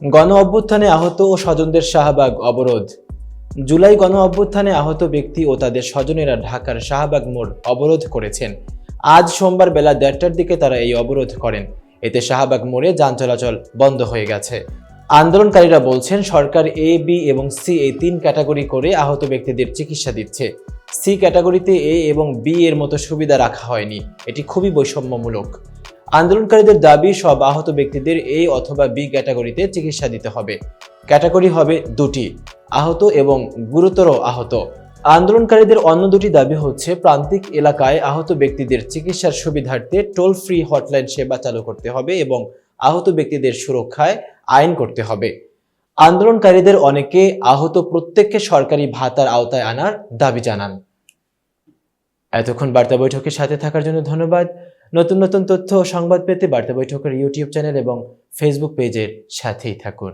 গণ অভ্যুত্থানে আহত ও স্বজনদের শাহবাগ অবরোধ। জুলাই গণ অভ্যুত্থানে আহত ব্যক্তি ও তাদের স্বজনেরা ঢাকার শাহবাগ মোড় অবরোধ করেছেন। আজ সোমবার বেলা দেড়টার দিকে তারা এই অবরোধ করেন। এতে শাহবাগ মোড়ে যান চলাচল বন্ধ হয়ে গেছে। আন্দোলনকারীরা বলছেন, সরকার এ, বি এবং সি এই তিন ক্যাটাগরি করে আহত ব্যক্তিদের চিকিৎসা দিচ্ছে। সি ক্যাটাগরিতে এ এবং বি এর মতো সুবিধা রাখা হয়নি। এটি খুবই বৈষম্যমূলক। আন্দোলনকারীদের দাবি, সব আহত ব্যক্তিদের এ অথবা বি ক্যাটাগরিতে চিকিৎসা দিতে হবে। ক্যাটাগরি হবে দুটি, আহত এবং গুরুতর আহত। আন্দোলনকারীদের অন্য দুটি দাবি হচ্ছে, প্রান্তিক এলাকায় আহত ব্যক্তিদের চিকিৎসার সুবিধার্থে টোল ফ্রি হটলাইন সেবা চালু করতে হবে এবং আহত ব্যক্তিদের সুরক্ষায় আইন করতে হবে। আন্দোলনকারীদের অনেকে আহত প্রত্যেককে সরকারি ভাতার আওতায় আনার দাবি জানান। এতক্ষণ বার্তা বৈঠকের সাথে থাকার জন্য ধন্যবাদ। নতুন নতুন তথ্য ও সংবাদ পেতে বার্তা বৈঠকের ইউটিউব চ্যানেল এবং ফেসবুক পেজের সাথেই থাকুন।